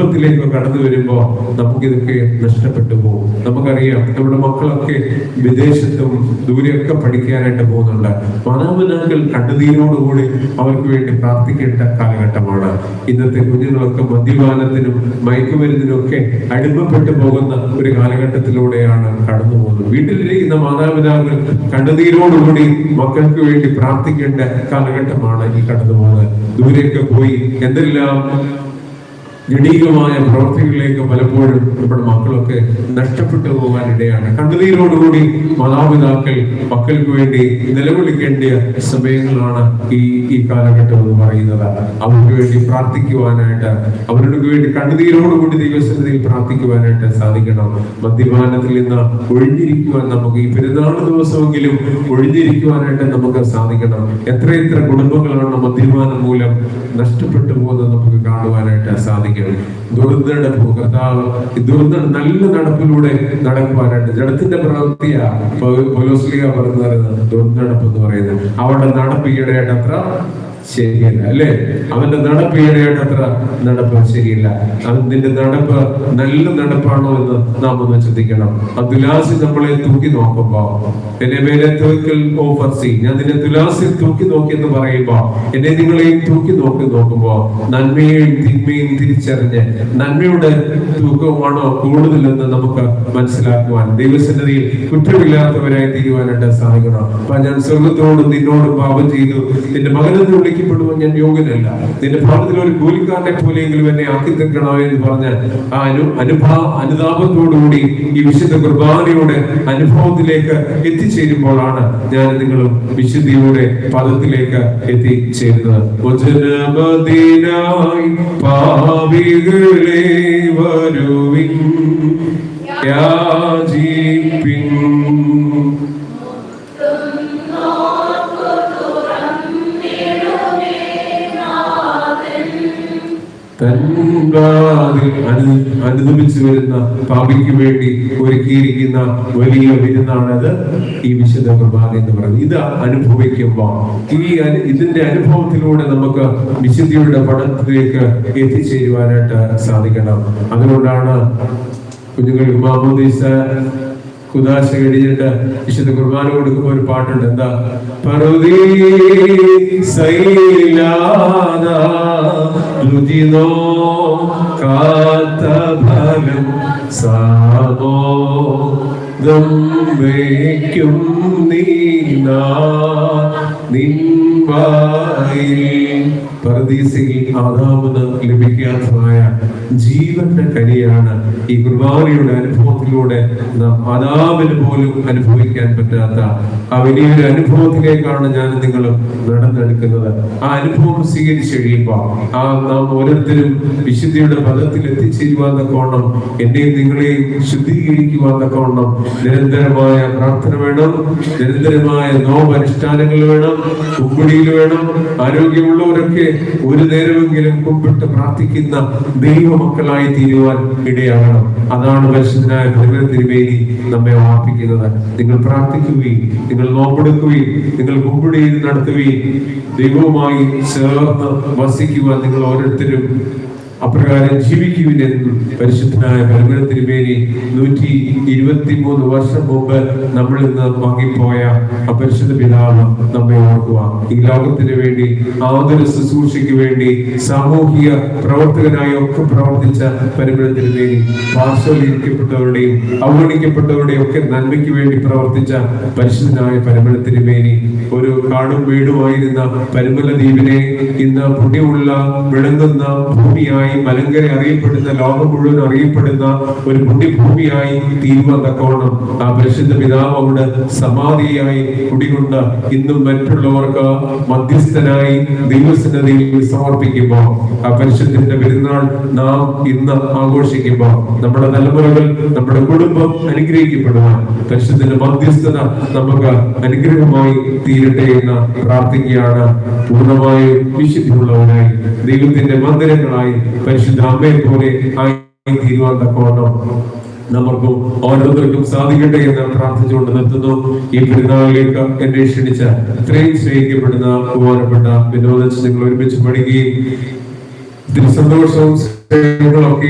കുടുംബത്തിലേക്ക് കടന്നു വരുമ്പോൾ നമുക്കിതൊക്കെ നഷ്ടപ്പെട്ടു പോകും. നമുക്കറിയാം നമ്മുടെ മക്കളൊക്കെ വിദേശത്തും ദൂരെയൊക്കെ പഠിക്കാനായിട്ട് പോകുന്നുണ്ട്. മാതാപിതാക്കൾ കണ്ണുനീരോടുകൂടി അവർക്ക് വേണ്ടി പ്രാർത്ഥിക്കേണ്ട കാലഘട്ടമാണ്. ഇന്നത്തെ കുഞ്ഞുങ്ങളൊക്കെ മദ്യപാനത്തിനും മയക്കുമരുന്നിനും ഒക്കെ അടിമപ്പെട്ടു പോകുന്ന ഒരു കാലഘട്ടത്തിലൂടെയാണ് കടന്നു പോകുന്നത്. വീട്ടിലിരിക്കുന്ന മാതാപിതാക്കൾ കണ്ണുനീരോടുകൂടി മക്കൾക്ക് വേണ്ടി പ്രാർത്ഥിക്കേണ്ട കാലഘട്ടമാണ് ഈ കടന്നു പോകുന്നത്. ദൂരെയൊക്കെ പോയി എന്തെല്ലാം ജനീകമായ പ്രവർത്തികളിലേക്ക് പലപ്പോഴും നമ്മുടെ മക്കളൊക്കെ നഷ്ടപ്പെട്ടു പോകാനിടയാണ്. കണ്ണുനീരോടുകൂടി മാതാപിതാക്കൾ മക്കൾക്ക് വേണ്ടി നിലവിളിക്കേണ്ട സമയങ്ങളാണ് ഈ ഈ കാലഘട്ടം എന്ന് പറയുന്നത്. അവർക്ക് വേണ്ടി പ്രാർത്ഥിക്കുവാനായിട്ട് അവർക്ക് വേണ്ടി കണ്ണുനീരോടുകൂടി ദൈവസന്നിധിയിൽ പ്രാർത്ഥിക്കുവാനായിട്ട് സാധിക്കണം. മദ്യപാനത്തിൽ നിന്ന് ഒഴിഞ്ഞിരിക്കുവാൻ നമുക്ക് ഈ പെരുന്നാൾ ദിവസമെങ്കിലും ഒഴിഞ്ഞിരിക്കുവാനായിട്ട് നമുക്ക് സാധിക്കണം. എത്രയെത്ര കുടുംബങ്ങളാണ് മദ്യപാനം മൂലം നഷ്ടപ്പെട്ടു പോകുന്നത് നമുക്ക് കാണുവാനായിട്ട് സാധിക്കണം. ദുർനടപ്പ് കർത്താവ് ഭൂകർത്താവ് ദുരന്ത നല്ല നടപ്പിലൂടെ നടക്കുവാനായിട്ട് ജഡത്തിന്റെ പ്രവൃത്തിയാണ് പൊലോസ്ലിക പറയുന്നത് ദുരന്തടപ്പ് എന്ന് പറയുന്നത്. അവരുടെ നടപ്പ് ഈയിടെയായിട്ട് അത്ര ശരിയല്ല അല്ലേ? അവന്റെ നടപ്പ് ഈടെയുടെ അത്ര നടപ്പ് ശരിയില്ല. അവന്റെ നടപ്പ് നല്ല നടപ്പാണോ എന്ന് നാം ഒന്ന് ചിന്തിക്കണം. തുലാസി നമ്മളെ തൂക്കി നോക്കുമ്പോ എന്നെ മേലെ തൂക്കൽ ഓഫർ സി ഞാൻ നിന്നെ തുലാസിൽ തൂക്കി നോക്കി എന്ന് പറയുമ്പോ എന്നെ നിങ്ങളെയും തൂക്കി നോക്കി നോക്കുമ്പോ നന്മയെയും തിന്മയും തിരിച്ചറിഞ്ഞ് നന്മയുടെ തൂക്കമാണോ കൂടുതലെന്ന് നമുക്ക് മനസ്സിലാക്കുവാൻ ദൈവസന്നിധിയിൽ കുറ്റമില്ലാത്തവരായി തീരുവാനായിട്ട് സാധിക്കണം. അപ്പൊ ഞാൻ സ്വർഗത്തോടും നിന്നോടും പാപം ചെയ്തു. നിന്റെ മകനെന്ന് വിളിക്കപ്പെടുവാൻ ഞാൻ യോഗ്യനല്ല. നിന്റെ ഭവനത്തിൽ ഒരു കൂലിക്കാരനെ പോലെയെങ്കിലും എന്നെ ആക്കി എന്ന് പറഞ്ഞ് ആ അനു അനുഭാ അനുതാപത്തോടുകൂടി ഈ വിശുദ്ധ കുർബാനയുടെ അനുഭവത്തിലേക്ക് എത്തിച്ചേരുമ്പോഴാണ് ഞാൻ നിങ്ങളും വിശുദ്ധിയുടെ പദത്തിലേക്ക് എത്തിച്ചേരുന്നത്. പാപികളെ വരുവിൻ യാചിപ്പിൻ. തൻവാതിൽ അനു അനുദമിച്ചു വരുന്ന പാപിക്ക് വേണ്ടി ഒരുക്കിയിരിക്കുന്ന വലിയ വിരുന്നാണത് ഈ വിശുദ്ധ കുർബാന എന്ന് പറയുന്നത്. ഇത് അനുഭവിക്കുമ്പോൾ ഈ ഇതിന്റെ അനുഭവത്തിലൂടെ നമുക്ക് വിശുദ്ധിയുടെ പടത്തിലേക്ക് എത്തിച്ചേരുവാനായിട്ട് സാധിക്കണം. അതുകൊണ്ടാണ് കുഞ്ഞുങ്ങൾ മാമോദീസ കുദാശ കഴിഞ്ഞിട്ട് വിശുദ്ധ കുർബാന കൊടുക്കുമ്പോൾ ഒരു പാട്ടുണ്ട്. എന്താ? പർവതി സൈലാദ രുചിനോ കാത്ത ഫലം സാമോ നിൻവായിൽ പരദീസയിൽ ആദാമിന് ലഭിക്കാത്തതായ ജീവന്റെ കനിയാണ് ഈ കുർബാനയുടെ അനുഭവത്തിലൂടെ നാം ആദാമിന് പോലും അനുഭവിക്കാൻ പറ്റാത്ത ആ വലിയൊരു അനുഭവത്തിലേക്കാണ് ഞാൻ നിങ്ങളും നടന്നെടുക്കുന്നത്. ആ അനുഭവം സ്വീകരിച്ചു കഴിയുമ്പോൾ ആ നാം ഓരോരുത്തരും വിശുദ്ധിയുടെ പദത്തിൽ എത്തിച്ചേരുവാൻ തക്കോണം എന്നെയും നിങ്ങളെയും ശുദ്ധീകരിക്കുവാൻ തക്കോണം നിരന്തരമായ പ്രാർത്ഥന വേണം നിരന്തരമായ നോമനുഷ്ഠാനങ്ങൾ വേണം കുമ്പിടിയിൽ വേണം ആരോഗ്യമുള്ളവരൊക്കെ ഒരു നേരമെങ്കിലും കുമ്പിട്ട് പ്രാർത്ഥിക്കുന്ന ദൈവമക്കളായി തീരുവാൻ ഇടയാകണം. അതാണ് പരിശുദ്ധനായ ഭഗവൻ തിരുമേനി നമ്മെ ഓർപ്പിക്കുന്നത്. നിങ്ങൾ പ്രാർത്ഥിക്കുകയും നിങ്ങൾ നോമ്പെടുക്കുകയും നിങ്ങൾ കുമ്പിടിയിൽ നടത്തുകയും ദൈവവുമായി ചേർന്ന് വസിക്കുവാൻ നിങ്ങൾ ഓരോരുത്തരും അപ്രകാരം ജീവിക്കുവിനെന്നും പരിശുദ്ധനായ ഭരണ തിരുമേനി നൂറ്റി ഇരുപത്തി മൂന്ന് വർഷം മുമ്പ് നമ്മൾ ഇന്ന് വാങ്ങിപ്പോയ അപരിശുദ്ധ പരിശുദ്ധ പിതാവ് നമ്മെ ഓർക്കുക. ഈ ലോകത്തിന് വേണ്ടി ആതുര ശുശ്രൂഷയ്ക്ക് വേണ്ടി സാമൂഹിക പ്രവർത്തകനായി ഒക്കെ പ്രവർത്തിച്ച പരിമിത തിരുമേനി പാർശ്വവൽക്കരിക്കപ്പെട്ടവരുടെയും അവഗണിക്കപ്പെട്ടവരുടെയും ഒക്കെ നന്മയ്ക്ക് വേണ്ടി പ്രവർത്തിച്ച പരിശുദ്ധനായ പരിമിത തിരുമേനി ഒരു കാടും വീടുമായിരുന്ന പരിമല ദ്വീപിനെ ഇന്ന് പുണ്യമുള്ള വിളങ്ങുന്ന ഭൂമിയായി മലങ്കര അറിയപ്പെടുന്ന ലോകം മുഴുവൻ അറിയപ്പെടുന്ന ഒരു പുണ്യഭൂമിയായി തീരുവാൻ തക്കവണ്ണം ആ പരിശുദ്ധ പിതാവ് അവിടെ സമാധിയായി കുടികൊണ്ട് ഇന്നും മറ്റുള്ളവർക്ക് മധ്യസ്ഥനായി ദൈവസന്നതയിൽ സമർപ്പിക്കുമ്പോൾ ആ പരിശുദ്ധന്റെ പെരുന്നാൾ നാം ഇന്ന് ആഘോഷിക്കുമ്പോൾ നമ്മുടെ തലമുറകൾ നമ്മുടെ കുടുംബം അനുഗ്രഹിക്കപ്പെടുക പരിശുദ്ധന്റെ മധ്യസ്ഥത നമുക്ക് അനുഗ്രഹമായി തീരട്ടെ എന്ന് പ്രാർത്ഥിക്കുകയാണ്. പൂർണമായും വിശുദ്ധിയുള്ളവരായി ദൈവത്തിന്റെ മന്ദിരങ്ങളായി പരിശുദ്ധ അമ്മയെ പോലെ തീരുവാൻ തക്കവണ്ണം ഓരോരുത്തർക്കും സാധിക്കട്ടെ എന്ന് പ്രാർത്ഥിച്ചുകൊണ്ട് നിർത്തുന്നു. ഈ പെരുന്നാളിലേക്ക് എന്നെ ക്ഷണിച്ച ഇത്രയും സ്നേഹിക്കപ്പെടുന്ന ബഹുമാനപ്പെട്ട വിനോദ നിങ്ങൾ ഒരുമിച്ച് പഠിക്കുകയും സന്തോഷവും ഒക്കെ